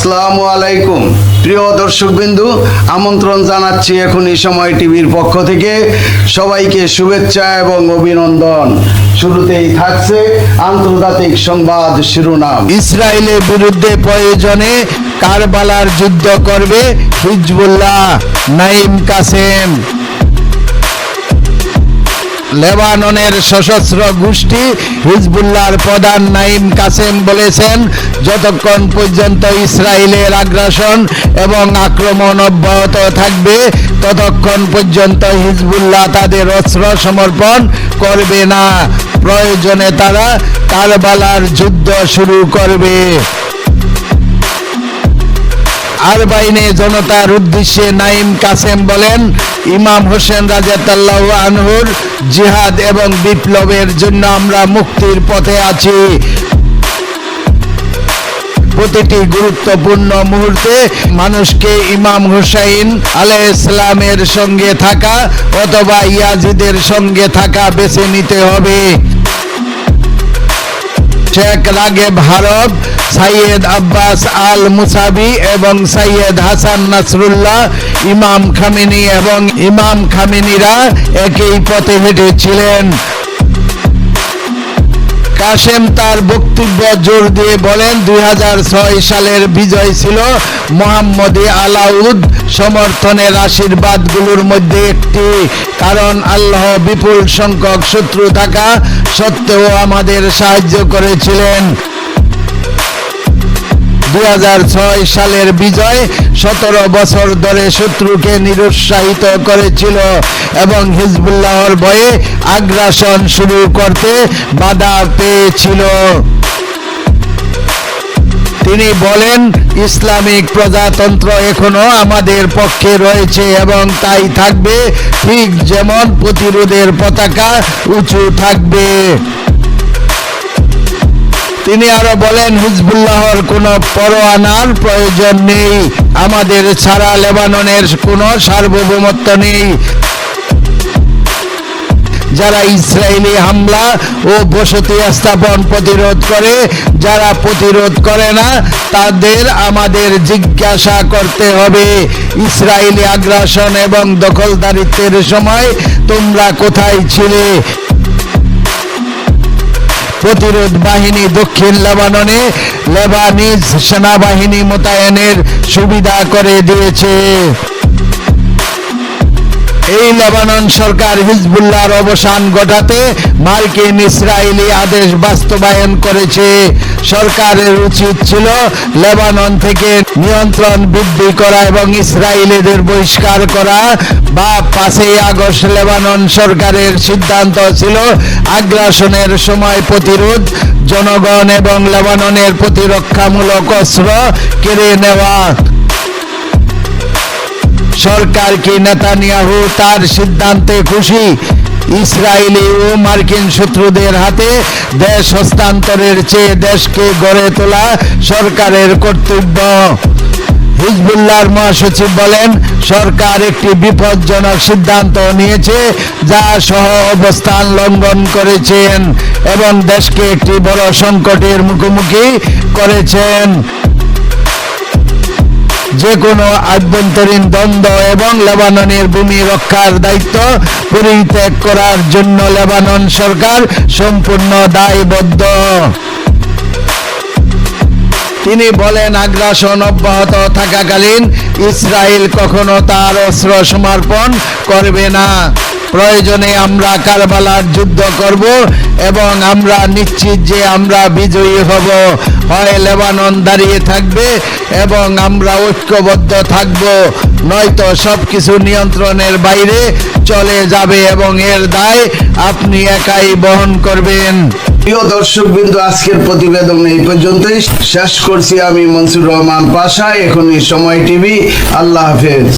আসসালামু আলাইকুম। প্রিয় দর্শকবিন্দু, আমন্ত্রণ জানাচ্ছি এখন এই সময় টিভির পক্ষ থেকে। সবাইকে শুভেচ্ছা এবং অভিনন্দন। শুরুতেই থাকছে আন্তর্জাতিক সংবাদ শিরোনাম। ইসরায়েলের বিরুদ্ধে প্রয়োজনে কারবালার যুদ্ধ করবে হিজবুল্লাহ নাইম কাসেম। লেবাননের সশস্ত্র গোষ্ঠী হিজবুল্লাহর প্রধান নাইম কাসেম বলেছেন, যতক্ষণ পর্যন্ত ইসরায়েলের আগ্রাসন এবং আক্রমণ অব্যাহত থাকবে, ততক্ষণ পর্যন্ত হিজবুল্লাহ তাদের অস্ত্র সমর্পণ করবে না। প্রয়োজনে তারা কারবালার যুদ্ধ শুরু করবে। আরবাইনে জনতার উদ্দেশ্যে নাইম কাসেম বলেন, ইমাম হোসেন রাজাতাল্লাহ আনহুর জিহাদ এবং বিপ্লবের জন্য আমরা মুক্তির পথে আছি। প্রতিটি গুরুত্বপূর্ণ মুহূর্তে মানুষকে ইমাম হুসাইন আলাহ ইসলামের সঙ্গে থাকা অথবা ইয়াজিদের সঙ্গে থাকা বেছে নিতে হবে। শেখ রাগেব হারব সাইয়েদ আব্বাস আল মুসাবি এবং সাইয়েদ হাসান নাসরুল্লাহ, ইমাম খামিনি এবং ইমাম খামিনিরা একই পথে হেঁটেছিলেন। কাশেম তার বক্তব্য জোর দিয়ে বলেন, দুই সালের বিজয় ছিল মোহাম্মদী আলাউদ সমর্থনের আশীর্বাদগুলোর মধ্যে একটি। কারণ আল্লাহ বিপুল সংখ্যক শত্রু থাকা সত্ত্বেও আমাদের সাহায্য করেছিলেন। দু হাজার ছয় সালের বিজয় সতেরো বছর ধরে শত্রুকে নিরুৎসাহিত করেছিল এবং হিজবুল্লাহর ভয়ে আগ্রাসন শুরু করতে বাধা পেয়েছিল। তিনি বলেন, ইসলামিক প্রজাতন্ত্র এখনও আমাদের পক্ষে রয়েছে এবং তাই থাকবে ঠিক যেমন প্রতিরোধের পতাকা উঁচু থাকবে। তিনি আরও বলেন, হিজবুল্লাহর কোনো পরোয়ানার প্রয়োজন নেই। আমাদের ছাড়া লেবাননের কোনো সার্বভৌমত্ব নেই। যারা ইসরায়েলি হামলা ও বসতি স্থাপন প্রতিরোধ করে, যারা প্রতিরোধ করে না, তাদের আমাদের জিজ্ঞাসা করতে হবে। ইসরায়েলি আগ্রাসন এবং দখলদারিত্বের সময় তোমরা কোথায় ছিলে? প্রতিরোধ বাহিনী দক্ষিণ লেবাননে লেবানিজ সেনাবাহিনী মোতায়েনের সুবিধা করে দিয়েছে। এই লেবানন সরকার হিজবুল্লাহর অবসান ঘটাতে মার্কিন ইসরায়েলি আদেশ বাস্তবায়ন করেছে। সরকারের উচিত ছিল লেবানন থেকে নিয়ন্ত্রণ বৃদ্ধি করা এবং ইসরায়েলিদের বহিষ্কার করা। বা পাঁচই আগস্ট লেবানন সরকারের সিদ্ধান্ত ছিল আগ্রাসনের সময় প্রতিরোধ, জনগণ এবং লেবাননের প্রতিরক্ষামূলক অস্ত্র কেড়ে নেওয়া। সরকার কি নেতানিয়াহু তার সিদ্ধান্তে খুশি। ইসরায়েলি ও মার্কিন শত্রুদের হাতে দেশ হস্তান্তরের চেয়ে দেশকে গড়ে তোলা সরকারের কর্তব্য। হিজবুল্লাহর মহাসচিব বলেন, সরকার একটি বিপজ্জনক সিদ্ধান্ত নিয়েছে, যা সহ অবস্থান লঙ্ঘন করেছেন এবং দেশকে একটি বড় সংকটের মুখোমুখি করেছেন। যে কোনো আভ্যন্তরীণ দ্বন্দ্ব এবং লেবাননের ভূমি রক্ষার দায়িত্ব পরিত্যাগ করার জন্য লেবানন সরকার সম্পূর্ণ দায়বদ্ধ। তিনি বলেন, আগ্রাসন অব্যাহত থাকাকালীন ইসরায়েল কখনো তার অস্ত্র সমর্পণ করবে না। প্রয়োজনে আমরা কারবালার যুদ্ধ করব এবং আমরা নিশ্চিত যে আমরা বিজয়ী হব। হয় লেবানন দাঁড়িয়ে থাকবে এবং আমরা ঐক্যবদ্ধ থাকব। নয়তো সব কিছু নিয়ন্ত্রণের বাইরে চলে যাবে এবং এর দায় আপনি একাই বহন করবেন। প্রিয় দর্শক বিন্দু আজকের প্রতিবেদন এই পর্যন্তই। শেষ করছি আমি মনসুর রহমান পাশা। এখন এই সময় টিভি। আল্লাহ হাফেজ।